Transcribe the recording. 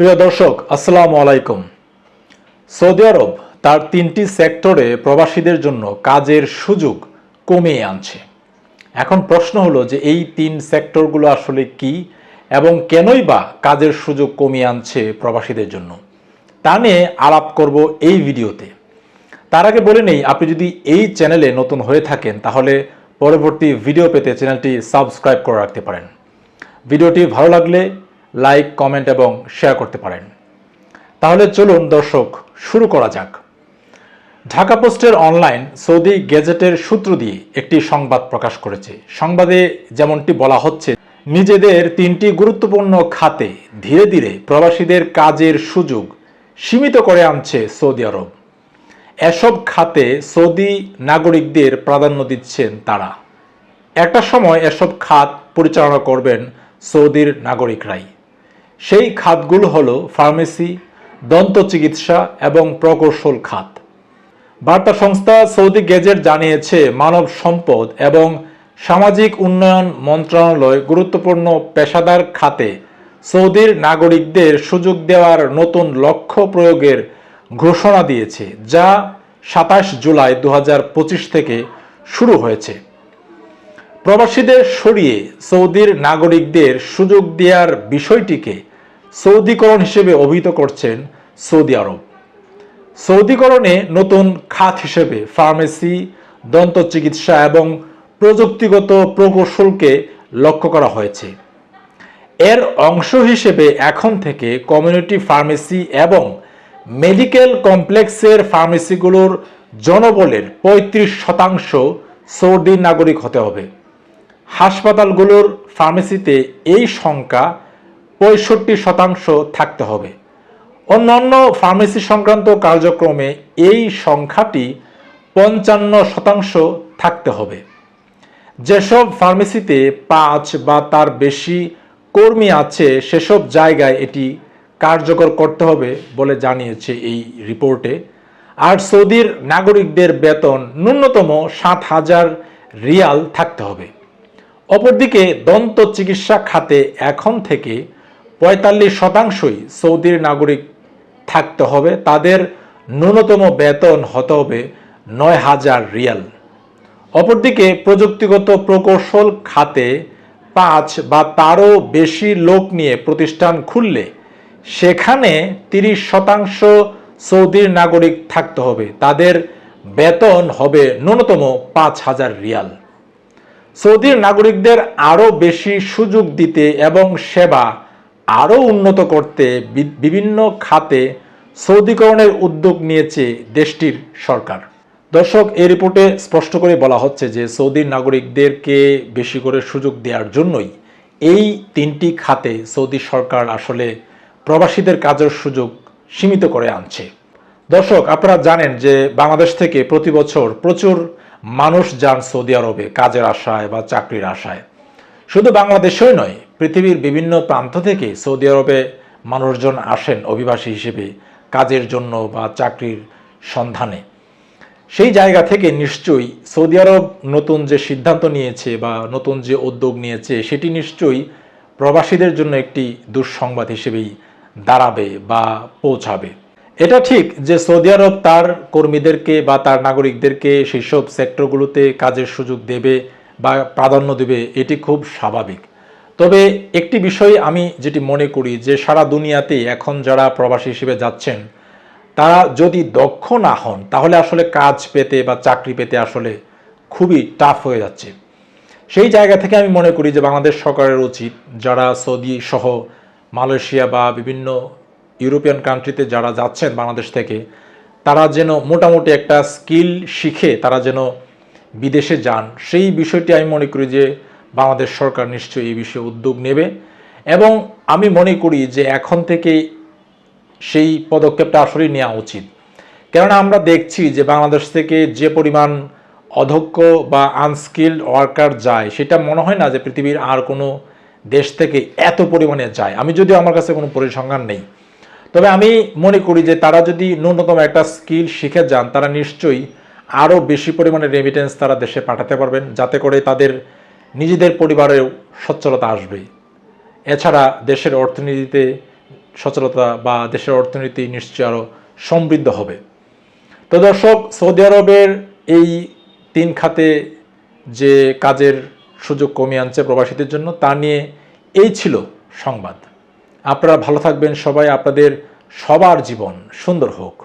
প্রিয় দর্শক, আসসালামু আলাইকুম। সৌদি আরব তার তিনটি সেক্টরে প্রবাসীদের জন্য কাজের সুযোগ কমিয়ে আনছে। এখন প্রশ্ন হলো যে এই তিন সেক্টরগুলো আসলে কি এবং কেনই বা কাজের সুযোগ কমিয়ে আনছে প্রবাসীদের জন্য? তা নিয়ে আলাপ করব এই ভিডিওতে। তার আগে বলে নেই, আপনি যদি এই চ্যানেলে নতুন হয়ে থাকেন, তাহলে পরবর্তী ভিডিও পেতে চ্যানেলটি সাবস্ক্রাইব করে রাখতে পারেন। ভিডিওটি ভালো লাগলে লাইক, কমেন্ট এবং শেয়ার করতে পারেন। তাহলে চলুন দর্শক, শুরু করা যাক। ঢাকা পোস্টের অনলাইন সৌদি গেজেটের সূত্র দিয়ে একটি সংবাদ প্রকাশ করেছে। সংবাদে যেমনটি বলা হচ্ছে, নিজেদের তিনটি গুরুত্বপূর্ণ খাতে ধীরে ধীরে প্রবাসীদের কাজের সুযোগ সীমিত করে আনছে সৌদি আরব। এসব খাতে সৌদি নাগরিকদের প্রাধান্য দিচ্ছেন তারা। একটা সময় এসব খাত পরিচালনা করবেন সৌদির নাগরিকরাই। সেই খাতগুলো হলো ফার্মেসি দন্ত চিকিৎসা এবং প্রকৌশল খাত। বার্তা সংস্থা সৌদি গেজেট জানিয়েছে, মানব সম্পদ এবং সামাজিক উন্নয়ন মন্ত্রণালয় গুরুত্বপূর্ণ পেশাদার খাতে সৌদির নাগরিকদের সুযোগ দেওয়ার নতুন লক্ষ্য প্রয়োগের ঘোষণা দিয়েছে, যা সাতাশ জুলাই দু হাজার পঁচিশ থেকে শুরু হয়েছে। প্রবাসীদের সরিয়ে সৌদির নাগরিকদের সুযোগ দেওয়ার বিষয়টিকে সৌদিকরণ হিসেবে অভিহিত করছেন সৌদি আরব। সৌদিকরণে নতুন খাত হিসেবে ফার্মেসি, দন্ত চিকিৎসা এবং প্রযুক্তিগত প্রকৌশলকে লক্ষ্য করা হয়েছে। এর অংশ হিসেবে এখন থেকে কমিউনিটি ফার্মেসি এবং মেডিকেল কমপ্লেক্সের ফার্মেসিগুলোর জনবলের পঁয়ত্রিশ শতাংশ সৌদি নাগরিক হতে হবে। হাসপাতালগুলোর ফার্মেসিতে এই সংখ্যা পঁয়ষট্টি শতাংশ থাকতে হবে। অন্যান্য ফার্মেসি সংক্রান্ত কার্যক্রমে এই সংখ্যাটি পঞ্চান্ন শতাংশ থাকতে হবে। যেসব ফার্মেসিতে পাঁচ বা তার বেশি কর্মী আছে, সেসব জায়গায় এটি কার্যকর করতে হবে বলে জানিয়েছে এই রিপোর্টে। আর সৌদির নাগরিকদের বেতন ন্যূনতম সাত হাজার রিয়াল থাকতে হবে। অপরদিকে দন্ত চিকিৎসা খাতে এখন থেকে পঁয়তাল্লিশ শতাংশই সৌদির নাগরিক থাকতে হবে। তাদের ন্যূনতম বেতন হতে হবে নয় হাজার রিয়াল। অপরদিকে প্রযুক্তিগত প্রকৌশল খাতে পাঁচ বা তারও বেশি লোক নিয়ে প্রতিষ্ঠান খুললে সেখানে তিরিশ শতাংশ সৌদির নাগরিক থাকতে হবে। তাদের বেতন হবে ন্যূনতম পাঁচ হাজার রিয়াল। সৌদির নাগরিকদের আরও বেশি সুযোগ দিতে এবং সেবা আরও উন্নত করতে বিভিন্ন খাতে সৌদিকরণের উদ্যোগ নিয়েছে দেশটির সরকার। দর্শক এই রিপোর্টে স্পষ্ট করে বলা হচ্ছে যে সৌদির নাগরিকদেরকে বেশি করে সুযোগ দেওয়ার জন্যই এই তিনটি খাতে সৌদি সরকার আসলে প্রবাসীদের কাজের সুযোগ সীমিত করে আনছে। দর্শক, আপনারা জানেন যে বাংলাদেশ থেকে প্রতি বছর প্রচুর মানুষ যান সৌদি আরবে কাজের আশায় বা চাকরির আশায়। শুধু বাংলাদেশেই নয় পৃথিবীর বিভিন্ন প্রান্ত থেকে সৌদি আরবে মানুষজন আসেন অভিবাসী হিসেবে কাজের জন্য বা চাকরির সন্ধানে। সেই জায়গা থেকে নিশ্চয়ই সৌদি আরব নতুন যে সিদ্ধান্ত নিয়েছে বা নতুন যে উদ্যোগ নিয়েছে, সেটি নিশ্চয়ই প্রবাসীদের জন্য একটি দুঃসংবাদ হিসেবেই দাঁড়াবে বা পৌঁছাবে। এটা ঠিক যে সৌদি আরব তার কর্মীদেরকে বা তার নাগরিকদেরকে সেই সব সেক্টরগুলোতে কাজের সুযোগ দেবে বা প্রাধান্য দেবে, এটি খুব স্বাভাবিক। তবে একটি বিষয় আমি যেটি মনে করি যে সারা দুনিয়াতে এখন যারা প্রবাসী হিসেবে যাচ্ছেন, তারা যদি দক্ষ না হন, তাহলে আসলে কাজ পেতে বা চাকরি পেতে আসলে খুবই টাফ হয়ে যাচ্ছে। সেই জায়গা থেকে আমি মনে করি যে বাংলাদেশ সরকারের উচিত যারা সৌদি সহ মালয়েশিয়া বা বিভিন্ন ইউরোপিয়ান কান্ট্রিতে যারা যাচ্ছেন বাংলাদেশ থেকে, তারা যেন মোটামুটি একটা স্কিল শিখে তারা যেন বিদেশে যান। সেই বিষয়টি আমি মনে করি যে বাংলাদেশ সরকার নিশ্চয়ই এই বিষয়ে উদ্যোগ নেবে। এবং আমি মনে করি যে এখন থেকে সেই পদক্ষেপটা আসলেই নেওয়া উচিত। কেননা আমরা দেখছি যে বাংলাদেশ থেকে যে পরিমাণ অধক্ষ বা আনস্কিল্ড ওয়ার্কার যায়, সেটা মনে হয় না যে পৃথিবীর আর কোনো দেশ থেকে এত পরিমাণে যায়। আমি যদিও আমার কাছে কোনো পরিসংখ্যান নেই। তবে আমি মনে করি যে তারা যদি ন্যূনতম একটা স্কিল শিখে যান, তারা নিশ্চয়ই আরও বেশি পরিমাণে রেমিটেন্স তারা দেশে পাঠাতে পারবেন। যাতে করে তাদের নিজেদের পরিবারেও সচ্ছলতা আসবে এছাড়া দেশের অর্থনীতিতে সচলতা বা দেশের অর্থনীতি নিশ্চয়ই আরও সমৃদ্ধ হবে। তো দর্শক, সৌদি আরবের এই তিন খাতে যে কাজের সুযোগ কমিয়ে আনছে প্রবাসীদের জন্য, তা নিয়ে এই ছিল সংবাদ। আপনারা ভালো থাকবেন সবাই, আপনাদের সবার জীবন সুন্দর হোক।